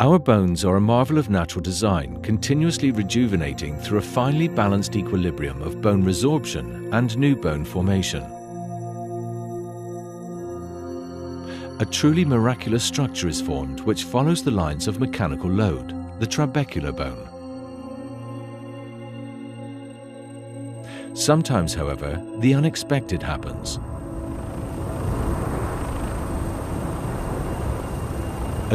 Our bones are a marvel of natural design, continuously rejuvenating through a finely balanced equilibrium of bone resorption and new bone formation. A truly miraculous structure is formed which follows the lines of mechanical load, the trabecular bone. Sometimes, however, the unexpected happens.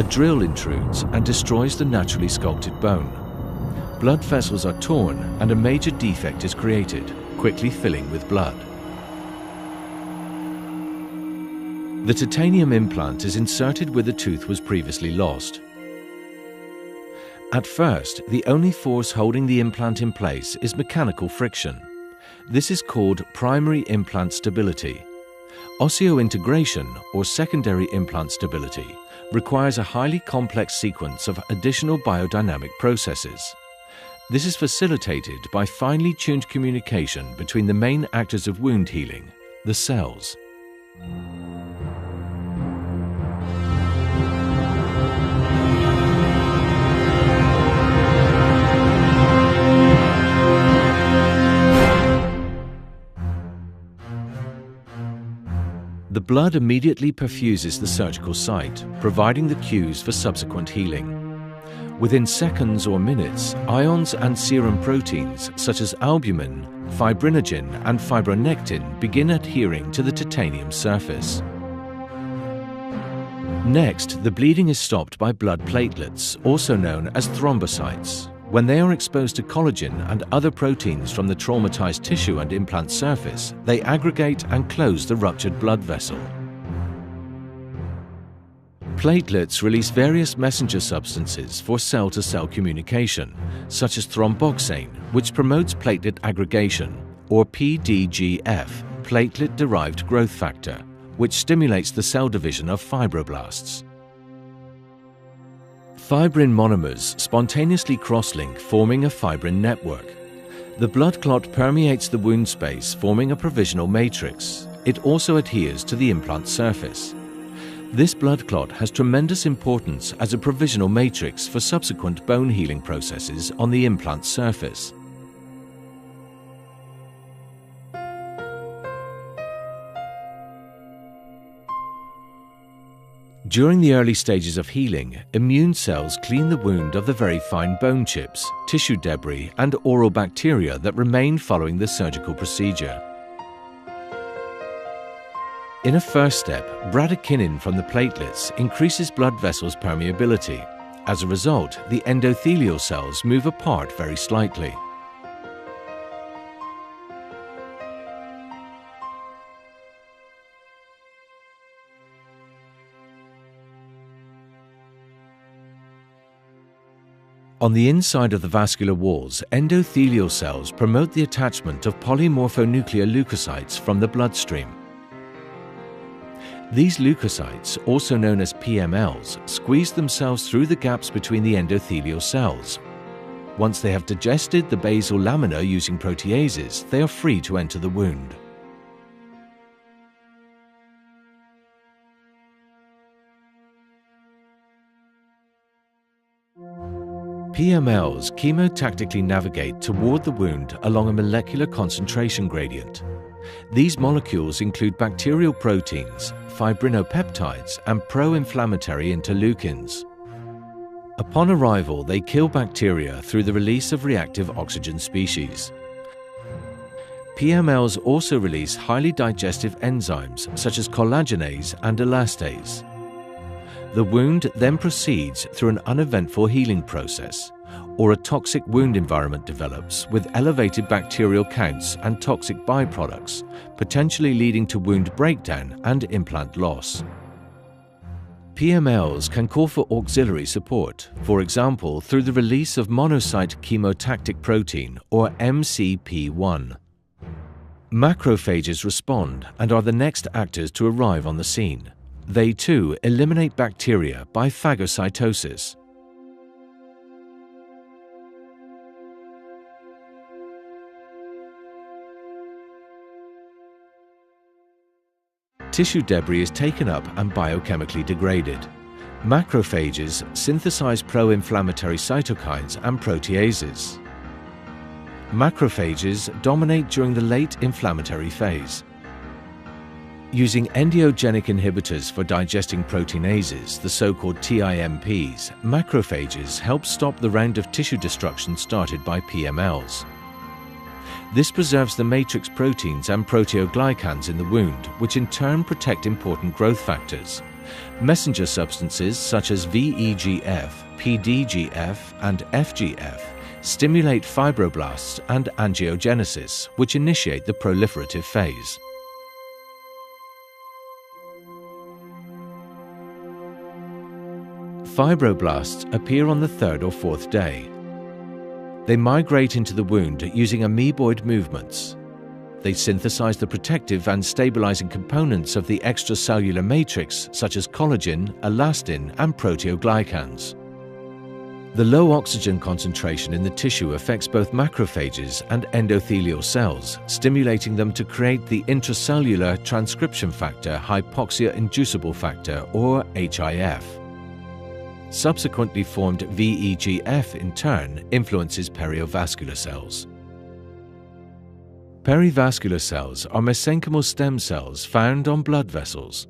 A drill intrudes and destroys the naturally sculpted bone. Blood vessels are torn and a major defect is created, quickly filling with blood. The titanium implant is inserted where the tooth was previously lost. At first, the only force holding the implant in place is mechanical friction. This is called primary implant stability. Osseointegration, or secondary implant stability, requires a highly complex sequence of additional biodynamic processes. This is facilitated by finely tuned communication between the main actors of wound healing, the cells. The blood immediately perfuses the surgical site, providing the cues for subsequent healing. Within seconds or minutes, ions and serum proteins such as albumin, fibrinogen and fibronectin begin adhering to the titanium surface. Next, the bleeding is stopped by blood platelets, also known as thrombocytes. When they are exposed to collagen and other proteins from the traumatized tissue and implant surface, they aggregate and close the ruptured blood vessel. Platelets release various messenger substances for cell-to-cell -cell communication, such as thromboxane, which promotes platelet aggregation, or PDGF, platelet-derived growth factor, which stimulates the cell division of fibroblasts. Fibrin monomers spontaneously cross-link forming a fibrin network. The blood clot permeates the wound space forming a provisional matrix. It also adheres to the implant surface. This blood clot has tremendous importance as a provisional matrix for subsequent bone healing processes on the implant surface. During the early stages of healing, immune cells clean the wound of the very fine bone chips, tissue debris and oral bacteria that remain following the surgical procedure. In a first step, bradykinin from the platelets increases blood vessels' permeability. As a result, the endothelial cells move apart very slightly. On the inside of the vascular walls, endothelial cells promote the attachment of polymorphonuclear leukocytes from the bloodstream. These leukocytes, also known as PMLs, squeeze themselves through the gaps between the endothelial cells. Once they have digested the basal lamina using proteases, they are free to enter the wound. PMLs chemotactically navigate toward the wound along a molecular concentration gradient. These molecules include bacterial proteins, fibrinopeptides and pro-inflammatory interleukins. Upon arrival, they kill bacteria through the release of reactive oxygen species. PMLs also release highly digestive enzymes such as collagenase and elastase. The wound then proceeds through an uneventful healing process, or a toxic wound environment develops with elevated bacterial counts and toxic byproducts, potentially leading to wound breakdown and implant loss. PMLs can call for auxiliary support, for example through the release of monocyte chemotactic protein or MCP1. Macrophages respond and are the next actors to arrive on the scene. They too eliminate bacteria by phagocytosis. Tissue debris is taken up and biochemically degraded. Macrophages synthesize pro-inflammatory cytokines and proteases. Macrophages dominate during the late inflammatory phase. Using endogenous inhibitors for digesting proteinases, the so-called TIMPs, macrophages help stop the round of tissue destruction started by PMLs. This preserves the matrix proteins and proteoglycans in the wound, which in turn protect important growth factors. Messenger substances such as VEGF, PDGF, and FGF stimulate fibroblasts and angiogenesis, which initiate the proliferative phase. Fibroblasts appear on the third or fourth day. They migrate into the wound using amoeboid movements. They synthesize the protective and stabilizing components of the extracellular matrix such as collagen, elastin and proteoglycans. The low oxygen concentration in the tissue affects both macrophages and endothelial cells, stimulating them to create the intracellular transcription factor hypoxia inducible factor or HIF. Subsequently formed VEGF in turn influences perivascular cells. Perivascular cells are mesenchymal stem cells found on blood vessels.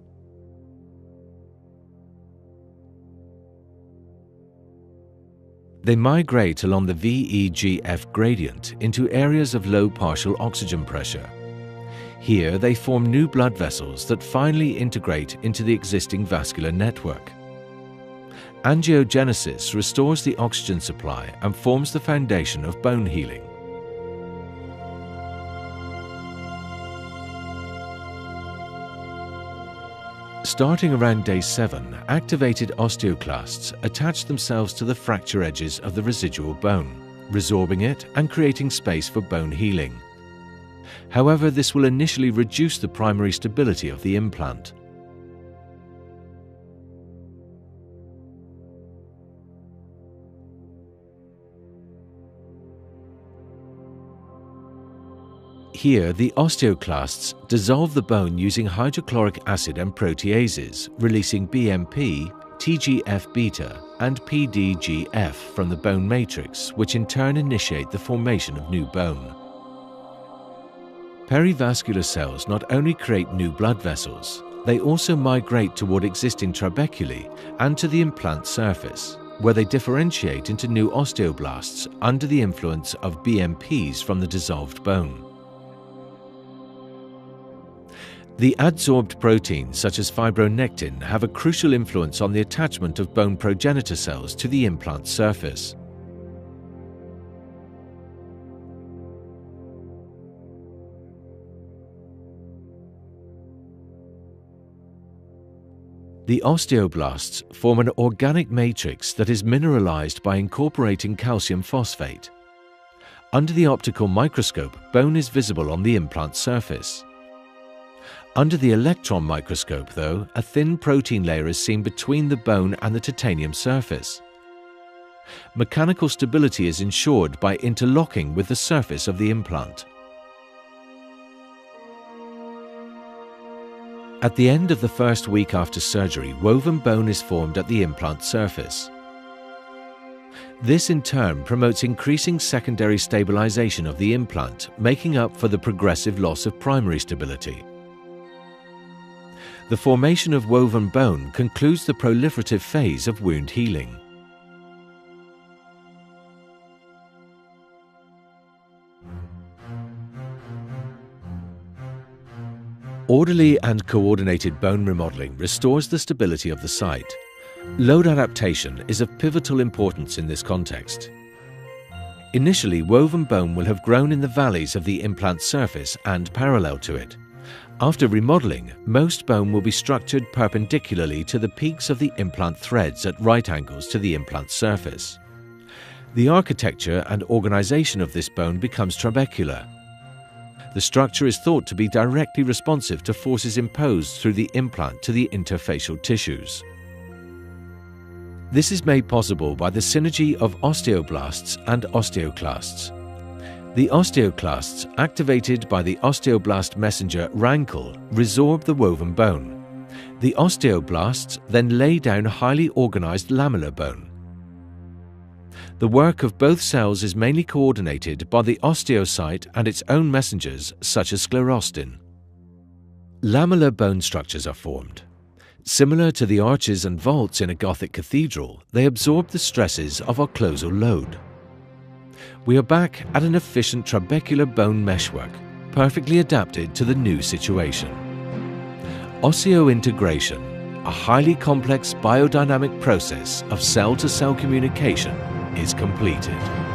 They migrate along the VEGF gradient into areas of low partial oxygen pressure. Here they form new blood vessels that finally integrate into the existing vascular network. Angiogenesis restores the oxygen supply and forms the foundation of bone healing. Starting around day 7, activated osteoclasts attach themselves to the fracture edges of the residual bone, resorbing it and creating space for bone healing. However, this will initially reduce the primary stability of the implant. Here, the osteoclasts dissolve the bone using hydrochloric acid and proteases, releasing BMP, TGF-beta and PDGF from the bone matrix, which in turn initiate the formation of new bone. Perivascular cells not only create new blood vessels, they also migrate toward existing trabeculae and to the implant surface, where they differentiate into new osteoblasts under the influence of BMPs from the dissolved bone. The adsorbed proteins such as fibronectin have a crucial influence on the attachment of bone progenitor cells to the implant surface. The osteoblasts form an organic matrix that is mineralized by incorporating calcium phosphate. Under the optical microscope, bone is visible on the implant surface. Under the electron microscope, though, a thin protein layer is seen between the bone and the titanium surface. Mechanical stability is ensured by interlocking with the surface of the implant. At the end of the first week after surgery, woven bone is formed at the implant surface. This in turn promotes increasing secondary stabilization of the implant, making up for the progressive loss of primary stability. The formation of woven bone concludes the proliferative phase of wound healing. Orderly and coordinated bone remodeling restores the stability of the site. Load adaptation is of pivotal importance in this context. Initially, woven bone will have grown in the valleys of the implant surface and parallel to it. After remodeling, most bone will be structured perpendicularly to the peaks of the implant threads at right angles to the implant surface. The architecture and organization of this bone becomes trabecular. The structure is thought to be directly responsive to forces imposed through the implant to the interfacial tissues. This is made possible by the synergy of osteoblasts and osteoclasts. The osteoclasts, activated by the osteoblast messenger rankle, resorb the woven bone. The osteoblasts then lay down highly organized lamellar bone. The work of both cells is mainly coordinated by the osteocyte and its own messengers such as sclerostin. Lamellar bone structures are formed. Similar to the arches and vaults in a Gothic cathedral, they absorb the stresses of occlusal load. We are back at an efficient trabecular bone meshwork, perfectly adapted to the new situation. Osseointegration, a highly complex biodynamic process of cell-to-cell -cell communication, is completed.